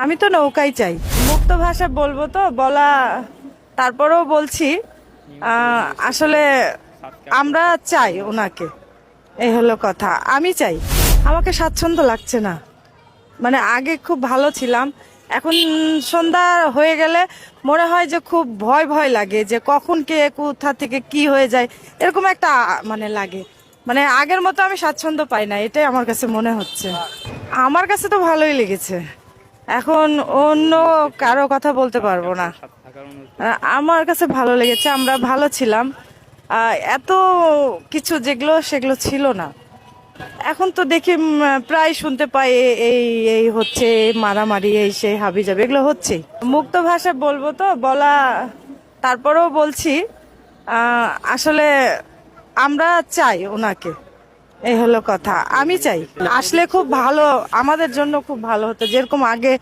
আমি তো নৌকাই চাই। মুক্ত ভাষা বলব তো, বলা, তারপরেও বলছি আসলে আমরা চাই ওনাকে। এই হলো কথা, আমি চাই। আমাকে স্বাচ্ছন্দ্য লাগছে না। মানে আগে খুব ভালো ছিলাম, এখন সন্ধ্যা হয়ে গেলে মনে হয় যে খুব ভয় ভয় লাগে যে কখন কে কোথা থেকে কি হয়ে যায়, এরকম একটা মানে লাগে। মানে আগের মতো আমি স্বাচ্ছন্দ্য পাই না, এটাই আমার কাছে মনে হচ্ছে। আমার কাছে তো ভালোই লেগেছে। এখন অন্য কারও কথা বলতে পারব না। আমার কাছে ভালো লেগেছে, আমরা ভালো ছিলাম। এত কিছু যেগুলো সেগুলো ছিল না। এখন তো দেখি প্রায় শুনতে পাই এই এই হচ্ছে মারামারি, এই সেই হাবি যাবে এগুলো হচ্ছে মুক্ত ভাষা বলব তো, বলা, তারপরেও বলছি আসলে আমরা চাই ওনাকে, এই হলো কথা। আমি চাই, আসলে খুব ভালো, আমাদের জন্য খুব ভালো হতো। যেরকম আগে